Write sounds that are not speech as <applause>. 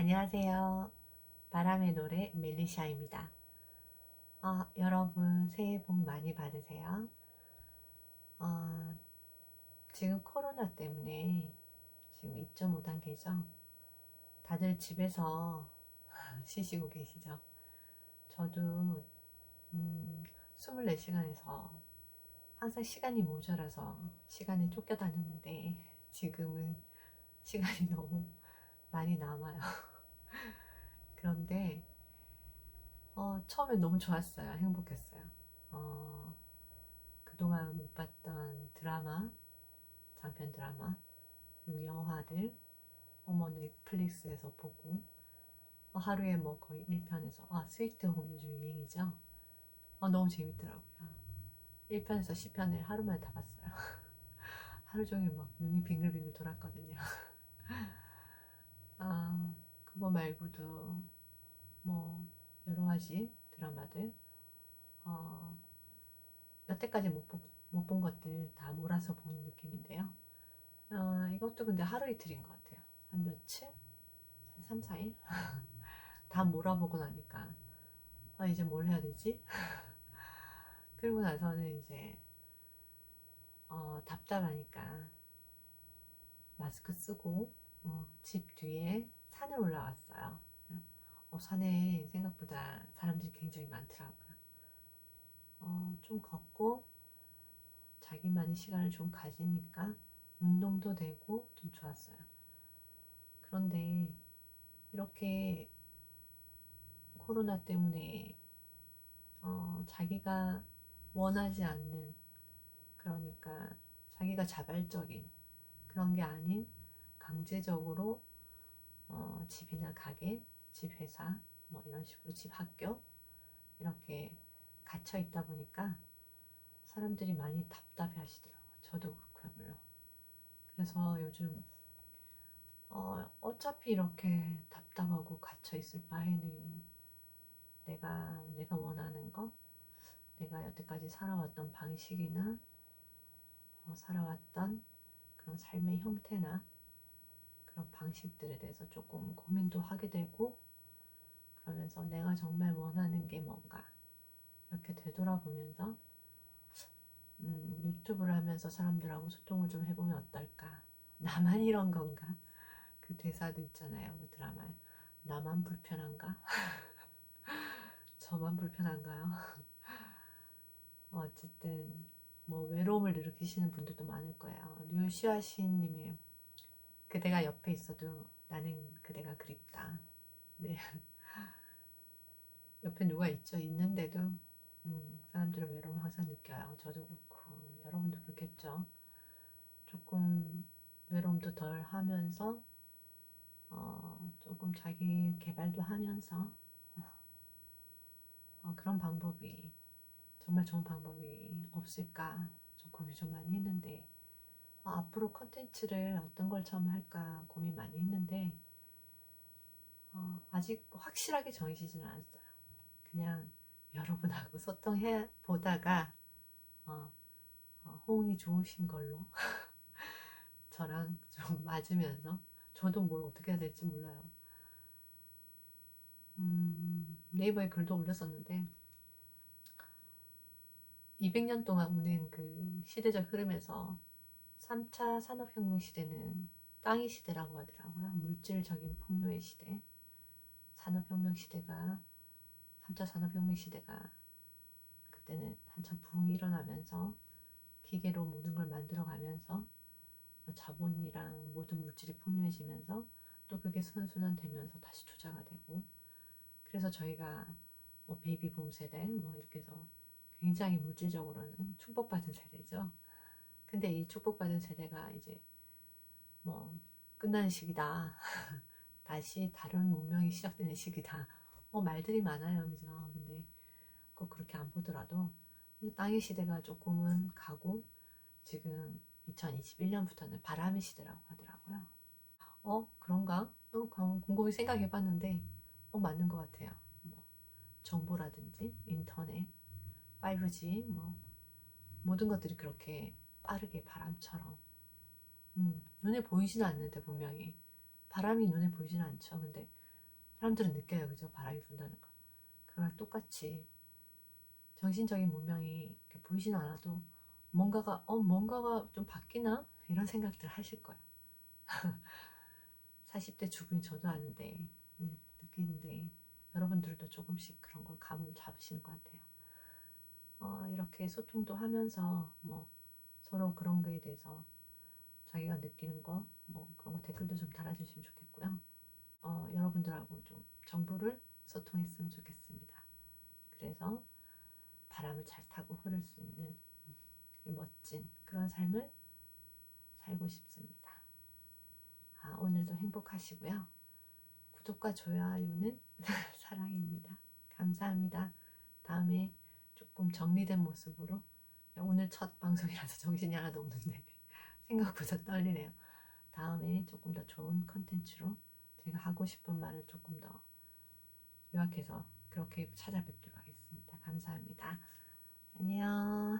안녕하세요. 바람의 노래 멜리샤입니다. 아, 여러분 새해 복 많이 받으세요. 아, 지금 코로나 때문에 지금 2.5 단계죠. 다들 집에서 <laughs> 쉬시고 계시죠. 저도 음, 24시간에서 항상 시간이 모자라서 시간에 쫓겨다녔는데 지금은 시간이 <laughs> 너무 많이 남아요. 그런데 어, 처음엔 너무 좋았어요. 행복했어요. 어, 그동안 못 봤던 드라마, 장편 드라마, 영화들, 어머 넷플릭스에서 보고 어, 하루에 뭐 거의 1편에서 아 스위트 홈 요즘 유행이죠. 어, 너무 재밌더라고요. 1편에서 10편을 하루 만에 다 봤어요. <laughs> 하루 종일 막 눈이 빙글빙글 돌았거든요. <laughs> 아, 그거 말고도 뭐 여러 가지 드라마들 어, 여태까지 못 본 것들 다 몰아서 보는 느낌인데요. 어, 이것도 근데 하루 이틀인 것 같아요. 한 며칠? 한 3, 4일? <laughs> 다 몰아보고 나니까 아, 이제 뭘 해야 되지? <laughs> 그리고 나서는 이제 어, 답답하니까 마스크 쓰고 어, 집 뒤에 산에 올라왔어요. 어, 산에 생각보다 사람들이 굉장히 많더라고요. 어, 좀 걷고 자기만의 시간을 좀 가지니까 운동도 되고 좀 좋았어요. 그런데 이렇게 코로나 때문에 어, 자기가 원하지 않는 그러니까 자기가 자발적인 그런 게 아닌 강제적으로 어, 집이나 가게, 집 회사 뭐 이런 식으로 집 학교 이렇게 갇혀 있다 보니까 사람들이 많이 답답해 하시더라고요. 저도 그렇고요, 물론. 그래서 요즘 어, 어차피 이렇게 답답하고 갇혀 있을 바에는 내가 내가 원하는 거, 내가 여태까지 살아왔던 방식이나 어, 살아왔던 그런 삶의 형태나 그런 방식들에 대해서 조금 고민도 하게 되고 그러면서 내가 정말 원하는 게 뭔가 이렇게 되돌아보면서 음, 유튜브를 하면서 사람들하고 소통을 좀 해보면 어떨까? <laughs> 나만 이런 건가? 그 대사도 있잖아요 그 드라마에 나만 불편한가? <laughs> 저만 불편한가요? <laughs> 어쨌든 뭐 외로움을 느끼시는 분들도 많을 거예요. 류시아 시인님의 그대가 옆에 있어도 나는 그대가 그립다. 네. <laughs> 옆에 누가 있죠? 있는데도 음, 사람들은 외로움 항상 느껴요. 저도 그렇고 여러분도 그렇겠죠. 조금 외로움도 덜 하면서 어, 조금 자기 개발도 하면서 <laughs> 어, 그런 방법이 정말 좋은 방법이 없을까 좀 고민 좀 많이 했는데 어, 앞으로 컨텐츠를 어떤 걸 처음 할까 고민 많이 했는데 어, 아직 확실하게 정해지지는 않았어요. 그냥 여러분하고 소통해 보다가 어, 어, 호응이 좋으신 걸로 <laughs> 저랑 좀 맞으면서 저도 뭘 어떻게 해야 될지 몰라요. 음, 네이버에 글도 올렸었는데 200년 동안 오는 그 시대적 흐름에서 3차 산업혁명 시대는 땅의 시대라고 하더라고요. 물질적인 풍요의 시대. 산업혁명 시대가 3차 산업혁명 시대가 그때는 한참 부흥이 일어나면서 기계로 모든 걸 만들어 가면서 자본이랑 모든 물질이 풍요해지면서 또 그게 선순환 되면서 다시 투자가 되고 그래서 저희가 뭐 베이비붐 세대 뭐 이렇게 해서 굉장히 물질적으로는 축복받은 세대죠. 근데 이 축복받은 세대가 이제 뭐 끝나는 시기다. <laughs> 다시 다른 문명이 시작되는 시기다. 뭐 말들이 많아요. 그죠? 근데 꼭 그렇게 안 보더라도 땅의 시대가 조금은 가고 지금 2021년부터는 바람의 시대라고 하더라고요. 어? 그런가? 어, 곰곰이 생각해 봤는데 어, 맞는 것 같아요. 뭐 정보라든지 인터넷, 5G 뭐 모든 것들이 그렇게 빠르게 바람처럼 음, 눈에 보이지는 않는데 분명히 바람이 눈에 보이지는 않죠. 근데 사람들은 느껴요. 그죠? 바람이 분다는 거. 그거랑 똑같이 정신적인 문명이 보이진 않아도 뭔가가, 어, 뭔가가 좀 바뀌나? 이런 생각들 하실 거예요. <laughs> 40대 주부인 저도 아는데, 음, 느끼는데, 여러분들도 조금씩 그런 걸 감을 잡으시는 것 같아요. 어, 이렇게 소통도 하면서, 뭐, 서로 그런 거에 대해서 자기가 느끼는 거, 뭐, 그런 거 댓글도 좀 달아주시면 좋겠고요. 어, 여러분들하고 좀 정보를 소통했으면 좋겠습니다. 그래서 바람을 잘 타고 흐를 수 있는 멋진 그런 삶을 살고 싶습니다. 아, 오늘도 행복하시고요. 구독과 좋아요는 <laughs> 사랑입니다. 감사합니다. 다음에 조금 정리된 모습으로 오늘 첫 방송이라서 정신이 하나도 없는데 <laughs> 생각보다 떨리네요. 다음에 조금 더 좋은 컨텐츠로 제가 하고 싶은 말을 조금 더 요약해서 그렇게 찾아뵙도록 하겠습니다. 감사합니다. 안녕.